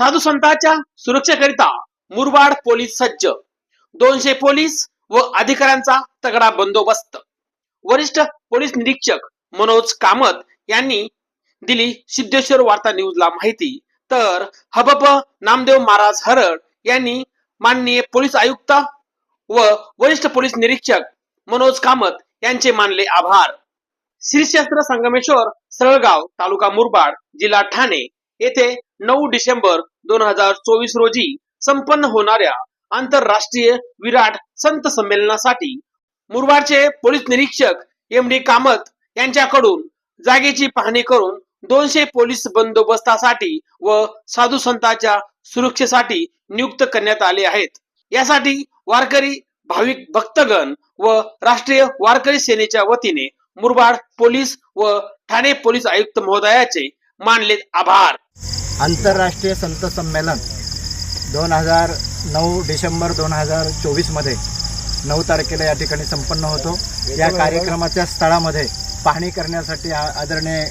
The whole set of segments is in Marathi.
साधू संतांच्या सुरक्षेकरिता मुरबाड पोलीस सज्ज. दोनशे पोलीस व अधिकाऱ्यांचा तगडा बंदोबस्त. वरिष्ठ पोलीस निरीक्षक मनोज कामत यांनी दिली सिद्धेश्वर वार्ता न्यूजला माहिती. तर हबप नामदेव महाराज हरड यांनी माननीय पोलीस आयुक्त व वरिष्ठ पोलीस निरीक्षक मनोज कामत यांचे मानले आभार. श्रीशस्त्र संगमेश्वर सरळगाव तालुका मुरबाड जिल्हा ठाणे येथे नऊ डिसेंबर दोन हजार चोवीस रोजी संपन्न होणाऱ्या आंतरराष्ट्रीय विराट संत संमेलनासाठी मुरबाडचे पोलीस निरीक्षक एम डी कामत यांच्याकडून जागेची पाहणी करून दोनशे पोलीस बंदोबस्तासाठी व साधू संतांच्या सुरक्षेसाठी नियुक्त करण्यात आले आहेत. यासाठी वारकरी भाविक भक्तगण व राष्ट्रीय वारकरी सेनेच्या वतीने मुरबाड पोलीस व ठाणे पोलीस आयुक्त महोदयाचे मानले आभार. आंतरराष्ट्रीय संत संमेलन दोन हजार नऊ डिसेंबर दोन हजार चोवीसमध्ये नऊ तारखेला या ठिकाणी संपन्न होतो. या कार्यक्रमाच्या स्थळामध्ये पाहणी करण्यासाठी आदरणीय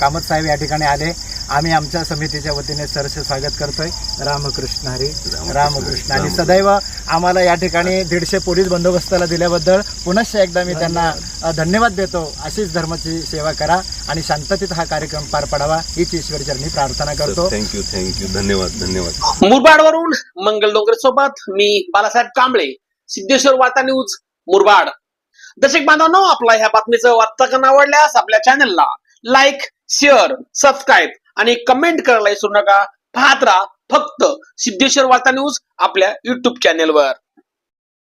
कामत साहेब या ठिकाणी आले. आम्ही आमच्या समितीच्या वतीने सरसे स्वागत करतोय. रामकृष्ण हरी. रामकृष्ण. आणि सदैव आम्हाला या ठिकाणी दीडशे पोलीस बंदोबस्ताला दिल्याबद्दल पुनश्च एकदा मी त्यांना धन्यवाद देतो. अशीच धर्माची सेवा करा आणि शांततेत हा कार्यक्रम पार पडावा हीच ईश्वरचरणी प्रार्थना करतो. थँक्यू थँक्यू धन्यवाद धन्यवाद. मुरबाडवरून मंगल डोंगरे सोबत मी बालासाहेब कांबळे सिद्धेश्वर वार्ता न्यूज मुरबाड. दर्शक बांधवांनो आपला ह्या बातमीचं वार्ताकन आवडल्यास आपल्या चॅनलला लाईक शेअर सबस्क्राईब आणि कमेंट करायला विसरू नका. पाहत राहा फक्त सिद्धेश्वर वार्ता न्यूज आपल्या युट्यूब चॅनेलवर